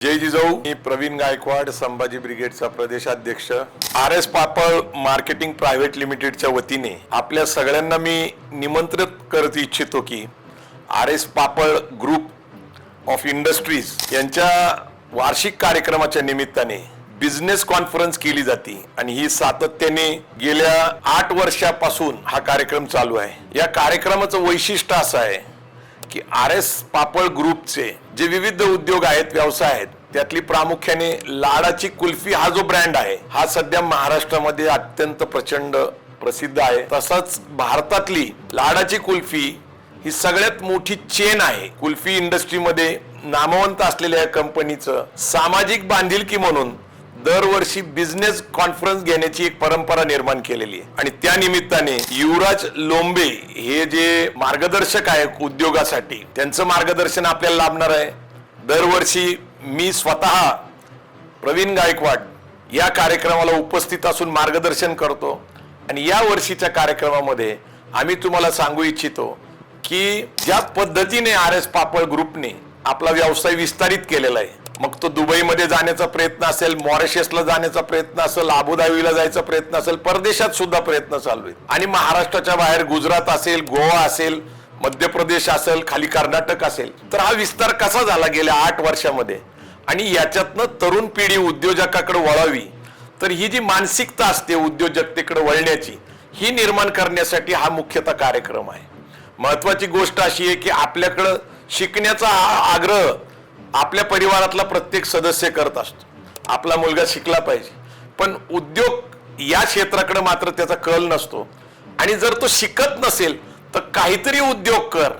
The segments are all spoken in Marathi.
जय जिजाऊ. मी प्रवीण गायकवाड संभाजी ब्रिगेडचा प्रदेशाध्यक्ष. R S Papal marketing private लिमिटेडच्या वतीने आपल्या सगळ्यांना मी निमंत्रित करत इच्छितो की R S Papal group of industries यांच्या वार्षिक कार्यक्रमाच्या निमित्ताने बिझनेस कॉन्फरन्स केली जाते आणि ही सातत्याने गेल्या आठ वर्षापासून हा कार्यक्रम चालू आहे. या कार्यक्रमाचं वैशिष्ट्य असं आहे की आर एस पापळ ग्रुपचे जे विविध उद्योग आहेत व्यवसाय आहेत त्यातली प्रामुख्याने लाडाची कुल्फी हा जो ब्रँड आहे हा सध्या महाराष्ट्रामध्ये अत्यंत प्रचंड प्रसिद्ध आहे. तसंच भारतातली लाडाची कुल्फी ही सगळ्यात मोठी चेन आहे. कुल्फी इंडस्ट्रीमध्ये नामवंत असलेल्या या कंपनीचं सामाजिक बांधिलकी म्हणून दरवर्षी बिझनेस कॉन्फरन्स घेण्याची एक परंपरा निर्माण केलेली आहे. आणि त्या निमित्ताने युवराज लोंबे हे जे मार्गदर्शक आहे उद्योगासाठी त्यांचं मार्गदर्शन आपल्याला लाभणार आहे. दरवर्षी मी स्वतः प्रवीण गायकवाड या कार्यक्रमाला उपस्थित असून मार्गदर्शन करतो. आणि या वर्षीच्या कार्यक्रमामध्ये आम्ही तुम्हाला सांगू इच्छितो की ज्या पद्धतीने आर एस पापड ग्रुपने आपला व्यवसाय विस्तारित केलेला आहे मग तो दुबईमध्ये जाण्याचा प्रयत्न असेल मॉरिशसला जाण्याचा प्रयत्न असेल अबुधाबीला जायचा प्रयत्न असेल परदेशात सुद्धा प्रयत्न चालू आहेत. आणि महाराष्ट्राच्या बाहेर गुजरात असेल गोवा असेल मध्य प्रदेश असेल खाली कर्नाटक असेल तर हा विस्तार कसा झाला गेल्या आठ वर्षामध्ये? आणि याच्यातनं तरुण पिढी उद्योजकाकडे वळावी तर ही जी मानसिकता असते उद्योजकतेकडे वळण्याची ही निर्माण करण्यासाठी हा मुख्यतः कार्यक्रम आहे. महत्वाची गोष्ट अशी आहे की आपल्याकडं शिकण्याचा आ- आग्रह आपल्या परिवारातला प्रत्येक सदस्य करत असतो. आपला मुलगा शिकला पाहिजे. पण उद्योग या क्षेत्राकडे मात्र त्याचा कल नसतो. आणि जर तो शिकत नसेल तर काहीतरी उद्योग कर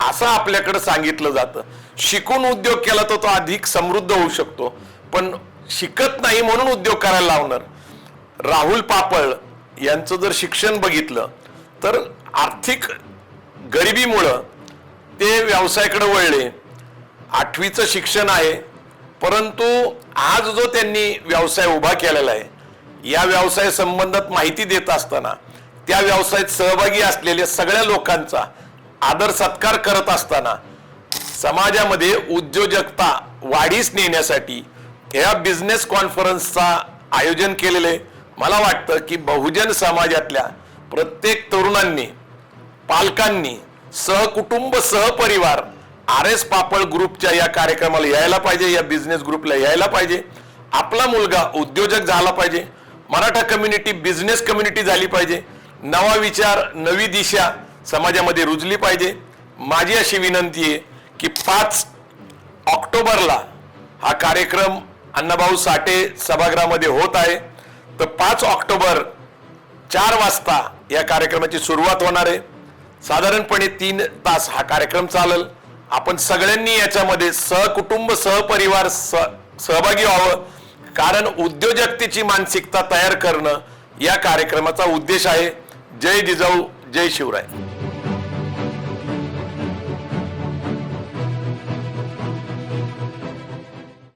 असं आपल्याकडे सांगितलं जातं. शिकून उद्योग केला तर तो अधिक समृद्ध होऊ शकतो. पण शिकत नाही म्हणून उद्योग करायला लावणार. राहुल पापळ यांचं जर शिक्षण बघितलं तर आर्थिक गरिबीमुळं ते व्यवसायाकडे वळले. आठवीचं शिक्षण आहे परंतु आज जो त्यांनी व्यवसाय उभा केलेला आहे या व्यवसाय संबंधात माहिती देत असताना त्या व्यवसायात सहभागी असलेल्या सगळ्या लोकांचा आदर सत्कार करत असताना समाजामध्ये उद्योजकता वाढीस नेण्यासाठी या बिझनेस कॉन्फरन्सचा आयोजन केलेलं आहे. मला वाटतं की बहुजन समाजातल्या प्रत्येक तरुणांनी पालकांनी सहकुटुंब सहपरिवार आर एस पापळ ग्रुपच्या या कार्यक्रमाला यायला पाहिजे या बिझनेस ग्रुपला यायला पाहिजे. आपला मुलगा उद्योजक झाला पाहिजे. मराठा कम्युनिटी बिझनेस कम्युनिटी झाली पाहिजे. नवा विचार नवी दिशा समाजामध्ये रुजली पाहिजे. माझी अशी विनंती आहे की पाच ऑक्टोबरला हा कार्यक्रम अण्णाभाऊ साठे सभागृहामध्ये होत आहे. तर पाच ऑक्टोबर चार वाजता या कार्यक्रमाची सुरुवात होणार आहे. साधारणपणे तीन तास हा कार्यक्रम चालेल. आपण सगळ्यांनी याच्यामध्ये सहकुटुंब सहपरिवार स- सहभागी व्हावं. कारण उद्योजकतेची मानसिकता तयार करणं या कार्यक्रमाचा उद्देश आहे. जय जिजाऊ जय शिवराय.